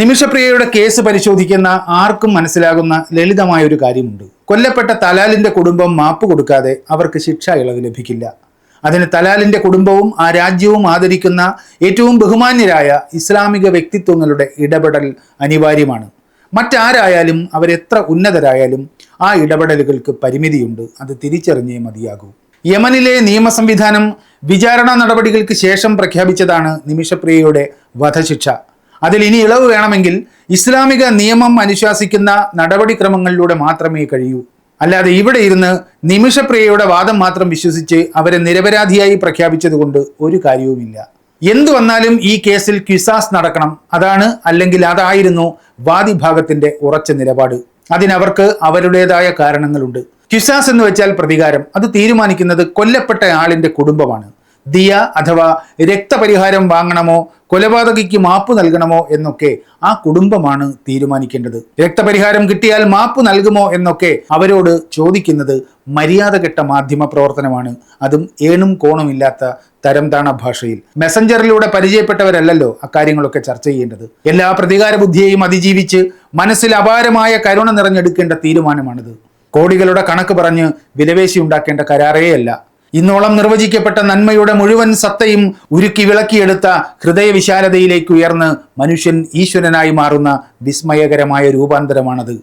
നിമിഷപ്രിയയുടെ കേസ് പരിശോധിക്കുന്ന ആർക്കും മനസ്സിലാകുന്ന ലളിതമായ ഒരു കാര്യമുണ്ട്. കൊല്ലപ്പെട്ട തലാലിന്റെ കുടുംബം മാപ്പ് കൊടുക്കാതെ അവർക്ക് ശിക്ഷ ഇളവ് ലഭിക്കില്ല. അതിന് തലാലിന്റെ കുടുംബവും ആ രാജ്യവും ആദരിക്കുന്ന ഏറ്റവും ബഹുമാന്യരായ ഇസ്ലാമിക വ്യക്തിത്വങ്ങളുടെ ഇടപെടൽ അനിവാര്യമാണ്. മറ്റാരായാലും അവരെത്ര ഉന്നതരായാലും ആ ഇടപെടലുകൾക്ക് പരിമിതിയുണ്ട്. അത് തിരിച്ചറിഞ്ഞേ മതിയാകൂ. യമനിലെ നിയമ സംവിധാനം വിചാരണ നടപടികൾക്ക് ശേഷം പ്രഖ്യാപിച്ചതാണ് നിമിഷപ്രിയയുടെ വധശിക്ഷ. അതിൽ ഇനി ഇളവ് വേണമെങ്കിൽ ഇസ്ലാമിക നിയമം അനുശാസിക്കുന്ന നടപടിക്രമങ്ങളിലൂടെ മാത്രമേ കഴിയൂ. അല്ലാതെ ഇവിടെ ഇരുന്ന് നിമിഷപ്രിയയുടെ വാദം മാത്രം വിശ്വസിച്ച് അവരെ നിരപരാധിയായി പ്രഖ്യാപിച്ചതുകൊണ്ട് ഒരു കാര്യവുമില്ല. എന്തു വന്നാലും ഈ കേസിൽ ക്വിസാസ് നടക്കണം. അതാണ് അല്ലെങ്കിൽ അതായിരുന്നു വാദിഭാഗത്തിന്റെ ഉറച്ച നിലപാട്. അതിനവർക്ക് അവരുടേതായ കാരണങ്ങളുണ്ട്. ക്വിസാസ് എന്ന് വെച്ചാൽ പ്രതികാരം. അത് തീരുമാനിക്കുന്നത് കൊല്ലപ്പെട്ട ആളിന്റെ കുടുംബമാണ്. ദിയ അഥവാ രക്തപരിഹാരം വാങ്ങണമോ കൊലപാതകിക്ക് മാപ്പ് നൽകണമോ എന്നൊക്കെ ആ കുടുംബമാണ് തീരുമാനിക്കേണ്ടത്. രക്തപരിഹാരം കിട്ടിയാൽ മാപ്പ് നൽകുമോ എന്നൊക്കെ അവരോട് ചോദിക്കുന്നത് മര്യാദകെട്ട മാധ്യമ പ്രവർത്തനമാണ്. അതും ഏണും കോണുമില്ലാത്ത തരം താണ ഭാഷയിൽ. മെസഞ്ചറിലൂടെ പരിചയപ്പെട്ടവരല്ലല്ലോ അക്കാര്യങ്ങളൊക്കെ ചർച്ച ചെയ്യേണ്ടത്. എല്ലാ പ്രതികാര ബുദ്ധിയെയും അതിജീവിച്ച് മനസ്സിൽ അപാരമായ കരുണ നിറഞ്ഞെടുക്കേണ്ട തീരുമാനമാണിത്. കോടികളുടെ കണക്ക് പറഞ്ഞ് വിലവേശി ഉണ്ടാക്കേണ്ട കരാറേയല്ല. ഇന്നോളം നിർവചിക്കപ്പെട്ട നന്മയുടെ മുഴുവൻ സത്തയും ഉരുക്കി വിളക്കിയെടുത്ത ഹൃദയവിശാലതയിലേക്ക് ഉയർന്ന് മനുഷ്യൻ ഈശ്വരനായി മാറുന്ന വിസ്മയകരമായ രൂപാന്തരമാണത്.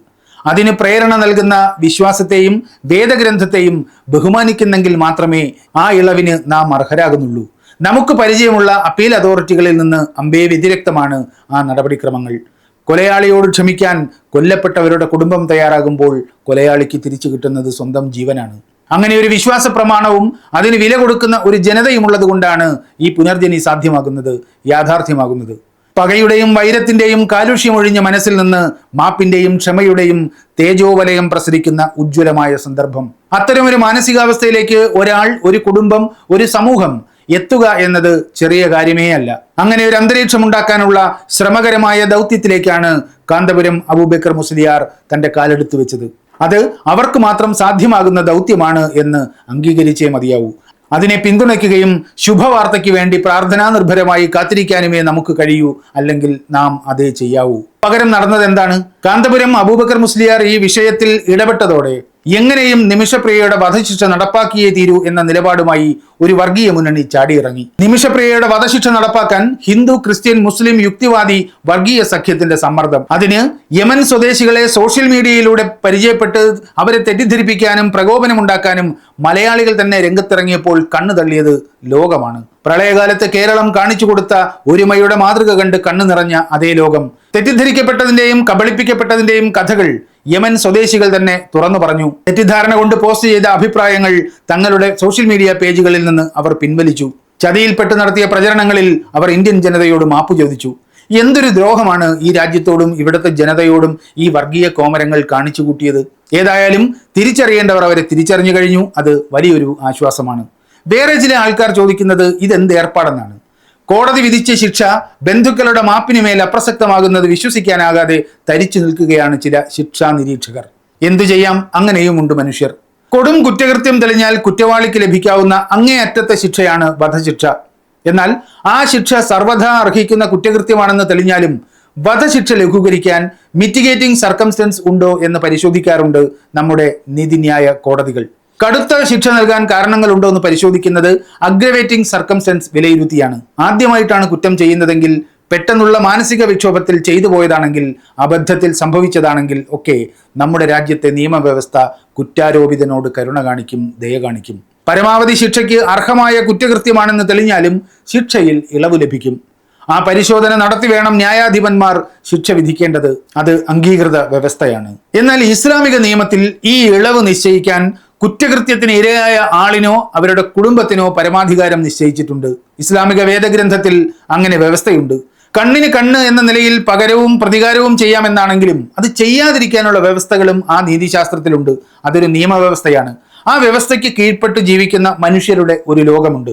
അതിന് പ്രേരണ നൽകുന്ന വിശ്വാസത്തെയും വേദഗ്രന്ഥത്തെയും ബഹുമാനിക്കുന്നെങ്കിൽ മാത്രമേ ആ ഇളവിന് നാം അർഹരാകുന്നുള്ളൂ. നമുക്ക് പരിചയമുള്ള അപ്പീൽ അതോറിറ്റികളിൽ നിന്ന് അമ്പേ വ്യതിരക്തമാണ് ആ നടപടിക്രമങ്ങൾ. കൊലയാളിയോട് ക്ഷമിക്കാൻ കൊല്ലപ്പെട്ടവരുടെ കുടുംബം തയ്യാറാകുമ്പോൾ കൊലയാളിക്ക് തിരിച്ചു കിട്ടുന്നത് സ്വന്തം ജീവനാണ്. അങ്ങനെ ഒരു വിശ്വാസ പ്രമാണവും അതിന് വില കൊടുക്കുന്ന ഒരു ജനതയും ഉള്ളത് കൊണ്ടാണ് ഈ പുനർജനി സാധ്യമാകുന്നത് യാഥാർത്ഥ്യമാകുന്നത്. പകയുടെയും വൈരത്തിന്റെയും കാലുഷ്യമൊഴിഞ്ഞ മനസ്സിൽ നിന്ന് മാപ്പിന്റെയും ക്ഷമയുടെയും തേജോവലയം പ്രസരിക്കുന്ന ഉജ്ജ്വലമായ സന്ദർഭം. അത്തരമൊരു മാനസികാവസ്ഥയിലേക്ക് ഒരാൾ ഒരു കുടുംബം ഒരു സമൂഹം എത്തുക എന്നത് ചെറിയ കാര്യമേ അല്ല. അങ്ങനെ ഒരു അന്തരീക്ഷം ഉണ്ടാക്കാനുള്ള ശ്രമകരമായ ദൗത്യത്തിലേക്കാണ് കാന്തപുരം അബൂബക്കർ മുസ്ലിയാർ തന്റെ കാലെടുത്തു വെച്ചത്. അത് അവർക്ക് മാത്രം സാധ്യമാകുന്ന ദൗത്യമാണ് എന്ന് അംഗീകരിച്ചേ മതിയാവൂ. അതിനെ പിന്തുണയ്ക്കുകയും ശുഭവാർത്തയ്ക്ക് വേണ്ടി പ്രാർത്ഥനാ നിർഭരമായി കാത്തിരിക്കാനുമേ നമുക്ക് കഴിയൂ അല്ലെങ്കിൽ നാം അതേ ചെയ്യാവൂ. പകരം നടന്നത് എന്താണ് കാന്തപുരം അബൂബക്കർ മുസ്ലിയാർ ഈ വിഷയത്തിൽ ഇടപെട്ടതോടെ എങ്ങനെയും നിമിഷപ്രിയയുടെ വധശിക്ഷ നടപ്പാക്കിയേ തീരൂ എന്ന നിലപാടുമായി ഒരു വർഗീയ മുന്നണി ചാടിയിറങ്ങി. നിമിഷപ്രിയയുടെ വധശിക്ഷ നടപ്പാക്കാൻ ഹിന്ദു ക്രിസ്ത്യൻ മുസ്ലിം യുക്തിവാദി വർഗീയ സഖ്യത്തിന്റെ സമ്മർദ്ദം. അതിന് യമൻ സ്വദേശികളെ സോഷ്യൽ മീഡിയയിലൂടെ പരിചയപ്പെട്ട് അവരെ തെറ്റിദ്ധരിപ്പിക്കാനും പ്രകോപനമുണ്ടാക്കാനും മലയാളികൾ തന്നെ രംഗത്തിറങ്ങിയപ്പോൾ കണ്ണു തള്ളിയത് ലോകമാണ്. പ്രളയകാലത്ത് കേരളം കാണിച്ചു കൊടുത്ത ഒരുമയുടെ മാതൃക കണ്ട് കണ്ണു നിറഞ്ഞ അതേ ലോകം. തെറ്റിദ്ധരിക്കപ്പെട്ടതിന്റെയും കബളിപ്പിക്കപ്പെട്ടതിന്റെയും കഥകൾ യമൻ സ്വദേശികൾ തന്നെ തുറന്നു പറഞ്ഞു. തെറ്റിദ്ധാരണ കൊണ്ട് പോസ്റ്റ് ചെയ്ത അഭിപ്രായങ്ങൾ തങ്ങളുടെ സോഷ്യൽ മീഡിയ പേജുകളിൽ നിന്ന് അവർ പിൻവലിച്ചു. ചതിയിൽപ്പെട്ട് നടത്തിയ പ്രചരണങ്ങളിൽ അവർ ഇന്ത്യൻ ജനതയോട് മാപ്പു ചോദിച്ചു. എന്തൊരു ദ്രോഹമാണ് ഈ രാജ്യത്തോടും ഇവിടുത്തെ ജനതയോടും ഈ വർഗീയ കോമരങ്ങൾ കാണിച്ചു കൂട്ടിയത്? ഏതായാലും തിരിച്ചറിയേണ്ടവർ അവരെ തിരിച്ചറിഞ്ഞു കഴിഞ്ഞു. അത് വലിയൊരു ആശ്വാസമാണ്. വേറെ ചില ആൾക്കാർ ചോദിക്കുന്നത് ഇതെന്ത് ഏർപ്പാടെന്നാണ്. കോടതി വിധിച്ച ശിക്ഷ ബന്ധുക്കളുടെ മാപ്പിനുമേൽ അപ്രസക്തമാകുന്നത് വിശ്വസിക്കാനാകാതെ തരിച്ചു നിൽക്കുകയാണ് ചില ശിക്ഷാ നിരീക്ഷകർ എന്തു ചെയ്യാം? അങ്ങനെയുമുണ്ട് മനുഷ്യർ. കൊടും കുറ്റകൃത്യം തെളിഞ്ഞാൽ കുറ്റവാളിക്ക് ലഭിക്കാവുന്ന അങ്ങേയറ്റത്തെ ശിക്ഷയാണ് വധശിക്ഷ. എന്നാൽ ആ ശിക്ഷ സർവഥാ അർഹിക്കുന്ന കുറ്റകൃത്യമാണെന്ന് തെളിഞ്ഞാലും വധശിക്ഷ ലഘൂകരിക്കാൻ മിറ്റിഗേറ്റിംഗ് സർക്കംസ്റ്റൻസ് ഉണ്ടോ എന്ന് പരിശോധിക്കാറുണ്ട് നമ്മുടെ നീതിന്യായ കോടതികൾ. കടുത്ത ശിക്ഷ നൽകാൻ കാരണങ്ങളുണ്ടോ എന്ന് പരിശോധിക്കുന്നത് അഗ്രവേറ്റിംഗ് സർക്കംസ്റ്റൻസ് വിലയിരുത്തിയാണ്. ആദ്യമായിട്ടാണ് കുറ്റം ചെയ്യുന്നതെങ്കിൽ പെട്ടെന്നുള്ള മാനസിക വിക്ഷോഭത്തിൽ ചെയ്തു പോയതാണെങ്കിൽ അബദ്ധത്തിൽ സംഭവിച്ചതാണെങ്കിൽ ഒക്കെ നമ്മുടെ രാജ്യത്തെ നിയമവ്യവസ്ഥ കുറ്റാരോപിതനോട് കരുണ കാണിക്കും ദയ കാണിക്കും. പരമാവധി ശിക്ഷയ്ക്ക് അർഹമായ കുറ്റകൃത്യമാണെന്ന് തെളിഞ്ഞാലും ശിക്ഷയിൽ ഇളവ് ലഭിക്കും. ആ പരിശോധന നടത്തി വേണം ന്യായാധിപന്മാർ ശിക്ഷ വിധിക്കേണ്ടത്. അത് അംഗീകൃത വ്യവസ്ഥയാണ്. എന്നാൽ ഇസ്ലാമിക നിയമത്തിൽ ഈ ഇളവ് നിശ്ചയിക്കാൻ കുറ്റകൃത്യത്തിന് ഇരയായ ആളിനോ അവരുടെ കുടുംബത്തിനോ പരമാധികാരം നിശ്ചയിച്ചിട്ടുണ്ട്. ഇസ്ലാമിക വേദഗ്രന്ഥത്തിൽ അങ്ങനെ വ്യവസ്ഥയുണ്ട്. കണ്ണിന് കണ്ണ് എന്ന നിലയിൽ പകരവും പ്രതികാരവും ചെയ്യാമെന്നാണെങ്കിലും അത് ചെയ്യാതിരിക്കാനുള്ള വ്യവസ്ഥകളും ആ നീതിശാസ്ത്രത്തിലുണ്ട്. അതൊരു നിയമവ്യവസ്ഥയാണ്. ആ വ്യവസ്ഥയ്ക്ക് കീഴ്പ്പെട്ട് ജീവിക്കുന്ന മനുഷ്യരുടെ ഒരു ലോകമുണ്ട്.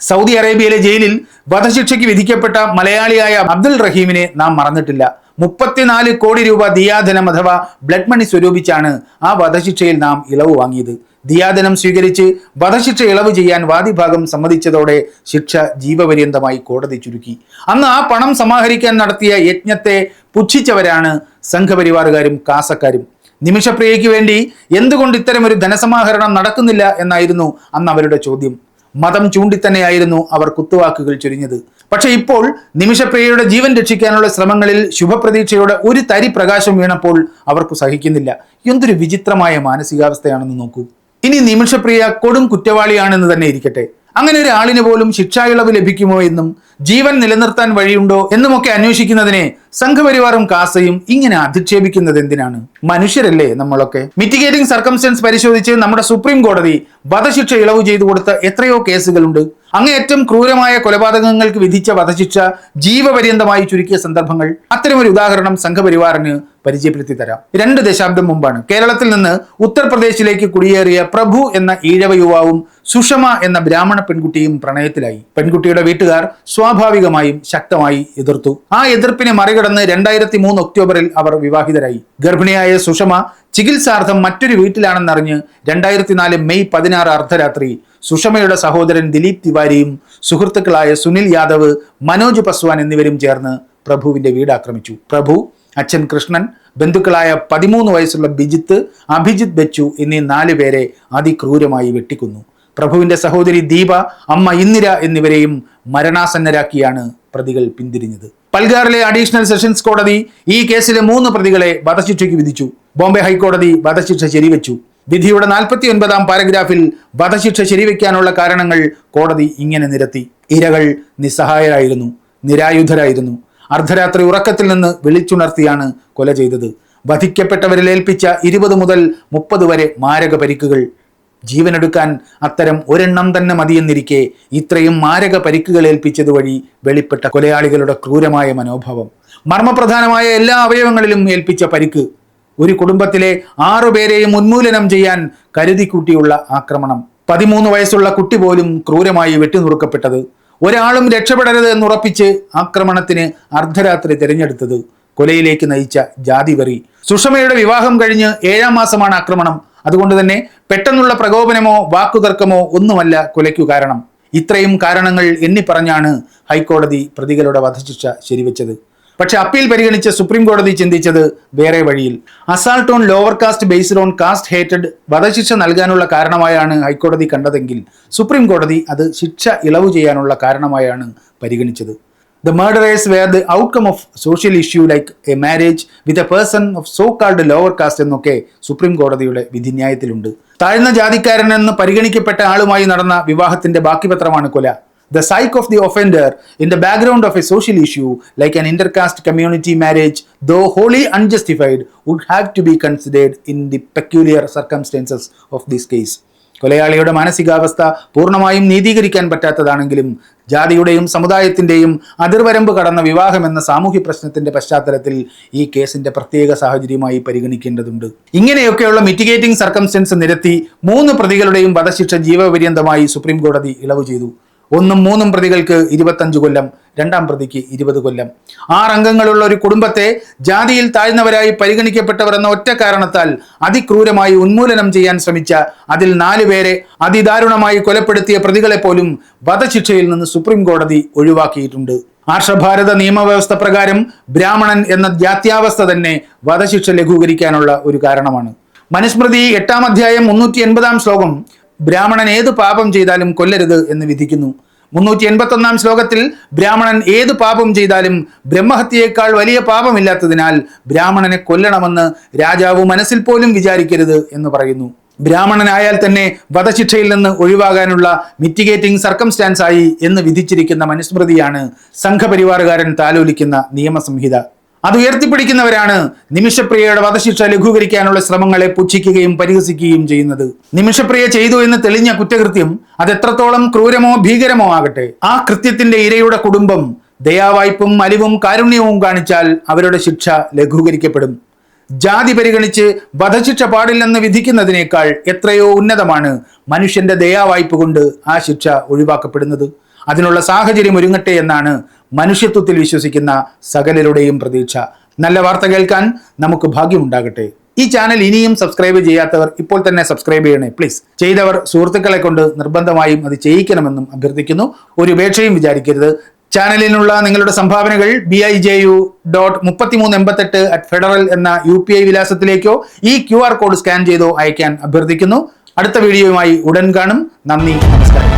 സൗദി അറേബ്യയിലെ ജയിലിൽ വധശിക്ഷയ്ക്ക് വിധിക്കപ്പെട്ട മലയാളിയായ അബ്ദുൽ റഹീമിനെ നാം മറന്നിട്ടില്ല. മുപ്പത്തിനാല് കോടി രൂപ ദിയാധനം അഥവാ ബ്ലഡ് മണി സ്വരൂപിച്ചാണ് ആ വധശിക്ഷയിൽ നാം ഇളവ് വാങ്ങിയത്. ദിയാധനം സ്വീകരിച്ച് വധശിക്ഷ ഇളവ് ചെയ്യാൻ വാദിഭാഗം സമ്മതിച്ചതോടെ ശിക്ഷ ജീവപര്യന്തമായി കോടതി ചുരുക്കി. അന്ന് ആ പണം സമാഹരിക്കാൻ നടത്തിയ യജ്ഞത്തെ പുച്ഛിച്ചവരാണ് സംഘപരിവാറുകാരും കാസക്കാരും. നിമിഷപ്രിയയ്ക്ക് വേണ്ടി എന്തുകൊണ്ട് ഇത്തരം ഒരു ധനസമാഹരണം നടക്കുന്നില്ല എന്നായിരുന്നു അന്ന് അവരുടെ ചോദ്യം. മതം ചൂണ്ടിത്തന്നെയായിരുന്നു അവർ കുത്തുവാക്കുകൾ ചൊരിഞ്ഞത്. പക്ഷേ ഇപ്പോൾ നിമിഷപ്രിയയുടെ ജീവൻ രക്ഷിക്കാനുള്ള ശ്രമങ്ങളിൽ ശുഭപ്രതീക്ഷയുടെ ഒരു തരി പ്രകാശം വീണപ്പോൾ അവർക്ക് സഹിക്കുന്നില്ല. എന്തൊരു വിചിത്രമായ മാനസികാവസ്ഥയാണെന്ന് നോക്കൂ. ഇനി നിമിഷപ്രിയ കൊടും കുറ്റവാളിയാണെന്ന് തന്നെ ഇരിക്കട്ടെ. അങ്ങനെ ഒരാളിന് പോലും ശിക്ഷായിളവ് ലഭിക്കുമോ എന്നും ജീവൻ നിലനിർത്താൻ വഴിയുണ്ടോ എന്നുമൊക്കെ അന്വേഷിക്കുന്നതിനെ സംഘപരിവാറും കാസയും ഇങ്ങനെ അധിക്ഷേപിക്കുന്നത് എന്തിനാണ്? മനുഷ്യരല്ലേ നമ്മളൊക്കെ? മിറ്റിഗേറ്റിംഗ് സർക്കംസ്റ്റൻസ് പരിശോധിച്ച് നമ്മുടെ സുപ്രീം കോടതി വധശിക്ഷ ഇളവ് ചെയ്തു കൊടുത്ത എത്രയോ കേസുകളുണ്ട്. അങ്ങേയറ്റം ക്രൂരമായ കൊലപാതകങ്ങൾക്ക് വിധിച്ച വധശിക്ഷ ജീവപര്യന്തമായി ചുരുക്കിയ സന്ദർഭങ്ങൾ. അത്തരമൊരു ഉദാഹരണം സംഘപരിവാറിന് പരിചയപ്പെടുത്തി തരാം രണ്ട് ദശാബ്ദം മുമ്പാണ് കേരളത്തിൽ നിന്ന് ഉത്തർപ്രദേശിലേക്ക് കുടിയേറിയ പ്രഭു എന്ന ഈഴവ യുവാവും സുഷമ എന്ന ബ്രാഹ്മണ പെൺകുട്ടിയും പ്രണയത്തിലായി. പെൺകുട്ടിയുടെ വീട്ടുകാർ സ്വാഭാവികമായും ശക്തമായി എതിർത്തു. ആ എതിർപ്പിനെ മറികടന്ന് രണ്ടായിരത്തി മൂന്ന് ഒക്ടോബറിൽ അവർ വിവാഹിതരായി. ഗർഭിണിയായ സുഷമ ചികിത്സാർത്ഥം മറ്റൊരു വീട്ടിലാണെന്നറിഞ്ഞ് രണ്ടായിരത്തി നാല് മെയ് പതിനാറ് അർദ്ധരാത്രി സുഷമയുടെ സഹോദരൻ ദിലീപ് തിവാരിയും സുഹൃത്തുക്കളായ സുനിൽ യാദവ് മനോജ് പസ്വാൻ എന്നിവരും ചേർന്ന് പ്രഭുവിന്റെ വീട് ആക്രമിച്ചു. പ്രഭു അച്ഛൻ കൃഷ്ണൻ ബന്ധുക്കളായ പതിമൂന്ന് വയസ്സുള്ള ബിജിത്ത് അഭിജിത്ത് ബച്ചു എന്നീ നാല് പേരെ അതിക്രൂരമായി വെട്ടിക്കുന്നു. പ്രഭുവിന്റെ സഹോദരി ദീപ അമ്മ ഇന്ദിര എന്നിവരെയും മരണാസന്നരാക്കിയാണ് പ്രതികൾ പിന്തിരിഞ്ഞത്. പൽഗാറിലെ അഡീഷണൽ സെഷൻസ് കോടതി ഈ കേസിലെ മൂന്ന് പ്രതികളെ വധശിക്ഷയ്ക്ക് വിധിച്ചു. ബോംബെ ഹൈക്കോടതി വധശിക്ഷ ശരിവെച്ചു. വിധിയുടെ നാൽപ്പത്തി ഒൻപതാം പാരഗ്രാഫിൽ വധശിക്ഷ ശരിവെക്കാനുള്ള കാരണങ്ങൾ കോടതി ഇങ്ങനെ നിരത്തി. ഇരകൾ നിസ്സഹായരായിരുന്നു നിരായുധരായിരുന്നു. അർദ്ധരാത്രി ഉറക്കത്തിൽ നിന്ന് വിളിച്ചുണർത്തിയാണ് കൊല ചെയ്തത്. വധിക്കപ്പെട്ടവരിൽ ഏൽപ്പിച്ച ഇരുപത് മുതൽ മുപ്പത് വരെ മാരക പരിക്കുകൾ. ജീവനെടുക്കാൻ അത്തരം ഒരെണ്ണം തന്നെ മതിയെന്നിരിക്കെ ഇത്രയും മാരക പരിക്കുകൾ ഏൽപ്പിച്ചത് വഴി വെളിപ്പെട്ട കൊലയാളികളുടെ ക്രൂരമായ മനോഭാവം. മർമ്മപ്രധാനമായ എല്ലാ അവയവങ്ങളിലും ഏൽപ്പിച്ച പരിക്ക്. ഒരു കുടുംബത്തിലെ ആറുപേരെയും ഉന്മൂലനം ചെയ്യാൻ കരുതിക്കൂട്ടിയുള്ള ആക്രമണം. പതിമൂന്ന് വയസ്സുള്ള കുട്ടി പോലും ക്രൂരമായി വെട്ടിനുറുക്കപ്പെട്ടത് ഒരാളും രക്ഷപ്പെടരുത് എന്നുറപ്പിച്ച് ആക്രമണത്തിന് അർദ്ധരാത്രി തിരഞ്ഞെടുത്തത്. കൊലയിലേക്ക് നയിച്ച ജാതിവെറി സുഷമയുടെ വിവാഹം കഴിഞ്ഞ് ഏഴാം മാസമാണ് ആക്രമണം. അതുകൊണ്ട് തന്നെ പെട്ടെന്നുള്ള പ്രകോപനമോ വാക്കുതർക്കമോ ഒന്നുമല്ല കൊലയ്ക്കു കാരണം. ഇത്രയും കാരണങ്ങൾ എണ്ണിപ്പറഞ്ഞാണ് ഹൈക്കോടതി പ്രതികളുടെ വധശിക്ഷ ശരിവെച്ചത്. പക്ഷെ അപ്പീൽ പരിഗണിച്ച സുപ്രീം കോടതി ചിന്തിച്ചത് വേറെ വഴിയിൽ. Assault on lower caste based on caste hated വധശിക്ഷ നൽകാനുള്ള കാരണമായാണ് ഹൈക്കോടതി കണ്ടതെങ്കിൽ സുപ്രീം കോടതി അത് ശിക്ഷ ഇളവ് ചെയ്യാനുള്ള കാരണമായാണ് പരിഗണിച്ചത്. The murderers were the outcome of social issue like a marriage with a person of so called lower caste എന്നൊക്കെ സുപ്രീം കോടതിയുടെ വിധിന്യായത്തിലുണ്ട്. താഴ്ന്ന ജാതിക്കാരൻ എന്ന് പരിഗണിക്കപ്പെട്ട ആളുമായി നടന്ന വിവാഹത്തിന്റെ ബാക്കി പത്രമാണ് കൊല. The psyche of the offender in the background of a social issue like an intercaste community marriage, though wholly unjustified, would have to be considered in the peculiar circumstances of this case. കൊലയാളിയുടെ മാനസികാവസ്ഥ പൂർണമായും നീതീകരിക്കാൻ പറ്റാത്തതാണെങ്കിലും ജാതിയുടെയും സമുദായത്തിന്റെയും അതിർവരമ്പ് കടന്ന വിവാഹം എന്ന സാമൂഹ്യ പ്രശ്നത്തിന്റെ പശ്ചാത്തലത്തിൽ ഈ കേസിന്റെ പ്രത്യേക സാഹചര്യമായി പരിഗണിക്കേണ്ടതുണ്ട് ഇങ്ങനെയൊക്കെയുള്ള മിറ്റിഗേറ്റിംഗ് സർക്കംസ്റ്റൻസ് നിരത്തി മൂന്ന് പ്രതികളുടെയും വധശിക്ഷ ജീവപര്യന്തമായി സുപ്രീം കോടതി ഇളവ് ചെയ്തു ഒന്നും മൂന്നും പ്രതികൾക്ക് ഇരുപത്തഞ്ച് കൊല്ലം രണ്ടാം പ്രതിക്ക് ഇരുപത് കൊല്ലം. ആറംഗങ്ങളുള്ള ഒരു കുടുംബത്തെ ജാതിയിൽ താഴ്ന്നവരായി പരിഗണിക്കപ്പെട്ടവർ എന്ന ഒറ്റ കാരണത്താൽ അതിക്രൂരമായി ഉന്മൂലനം ചെയ്യാൻ ശ്രമിച്ച അതിൽ നാലുപേരെ അതിദാരുണമായി കൊലപ്പെടുത്തിയ പ്രതികളെ പോലും വധശിക്ഷയിൽ നിന്ന് സുപ്രീം കോടതി ഒഴിവാക്കിയിട്ടുണ്ട്. ആർഷഭാരത നിയമവ്യവസ്ഥ പ്രകാരം ബ്രാഹ്മണൻ എന്ന ജാത്യാവസ്ഥ തന്നെ വധശിക്ഷ ലഘൂകരിക്കാനുള്ള ഒരു കാരണമാണ്. മനുസ്മൃതി എട്ടാം അധ്യായം മുന്നൂറ്റി എൺപതാം ശ്ലോകം ബ്രാഹ്മണൻ ഏത് പാപം ചെയ്താലും കൊല്ലരുത് എന്ന് വിധിക്കുന്നു. മുന്നൂറ്റി എൺപത്തി ഒന്നാം ശ്ലോകത്തിൽ ബ്രാഹ്മണൻ ഏത് പാപം ചെയ്താലും ബ്രഹ്മഹത്യയേക്കാൾ വലിയ പാപമില്ലാത്തതിനാൽ ബ്രാഹ്മണനെ കൊല്ലണമെന്ന് രാജാവ് മനസ്സിൽ പോലും വിചാരിക്കരുത് എന്ന് പറയുന്നു. ബ്രാഹ്മണനായാൽ തന്നെ വധശിക്ഷയിൽ നിന്ന് ഒഴിവാകാനുള്ള മിറ്റിഗേറ്റിംഗ് സർക്കംസ്റ്റാൻസ് ആയി എന്ന് വിധിച്ചിരിക്കുന്ന മനുസ്മൃതിയാണ് സംഘപരിവാറുകാരൻ താലോലിക്കുന്ന നിയമസംഹിത. അത് ഉയർത്തിപ്പിടിക്കുന്നവരാണ് നിമിഷപ്രിയയുടെ വധശിക്ഷ ലഘൂകരിക്കാനുള്ള ശ്രമങ്ങളെ പുച്ഛിക്കുകയും പരിഹസിക്കുകയും ചെയ്യുന്നത്. നിമിഷപ്രിയ ചെയ്തു എന്ന് തെളിഞ്ഞ കുറ്റകൃത്യം അത് എത്രത്തോളം ക്രൂരമോ ഭീകരമോ ആകട്ടെ ആ കൃത്യത്തിന്റെ ഇരയുടെ കുടുംബം ദയാവായ്പും അലിവും കാരുണ്യവും കാണിച്ചാൽ അവരുടെ ശിക്ഷ ലഘൂകരിക്കപ്പെടും. ജാതി പരിഗണിച്ച് വധശിക്ഷ പാടില്ലെന്ന് വിധിക്കുന്നതിനേക്കാൾ എത്രയോ ഉന്നതമാണ് മനുഷ്യന്റെ ദയാവായ്പ കൊണ്ട് ആ ശിക്ഷ ഒഴിവാക്കപ്പെടുന്നത്. അതിനുള്ള സാഹചര്യം ഒരുങ്ങട്ടെ എന്നാണ് മനുഷ്യത്വത്തിൽ വിശ്വസിക്കുന്ന സകലരുടെയും പ്രതീക്ഷ. നല്ല വാർത്ത കേൾക്കാൻ നമുക്ക് ഭാഗ്യമുണ്ടാകട്ടെ. ഈ ചാനൽ ഇനിയും സബ്സ്ക്രൈബ് ചെയ്യാത്തവർ ഇപ്പോൾ തന്നെ സബ്സ്ക്രൈബ് ചെയ്യണേ. പ്ലീസ്. ചെയ്തവർ സുഹൃത്തുക്കളെ കൊണ്ട് നിർബന്ധമായും അത് ചെയ്യിക്കണമെന്നും അഭ്യർത്ഥിക്കുന്നു. ഒരു ഉപേക്ഷയും വിചാരിക്കരുത്. ചാനലിനുള്ള നിങ്ങളുടെ സംഭാവനകൾ B I J U dot മുപ്പത്തിമൂന്ന് എൺപത്തെട്ട് അറ്റ് ഫെഡറൽ എന്ന യു പി ഐ വിലാസത്തിലേക്കോ ഈ ക്യു ആർ കോഡ് സ്കാൻ ചെയ്തോ അയക്കാൻ അഭ്യർത്ഥിക്കുന്നു. അടുത്ത വീഡിയോയുമായി ഉടൻ കാണും. നന്ദി. നമസ്കാരം.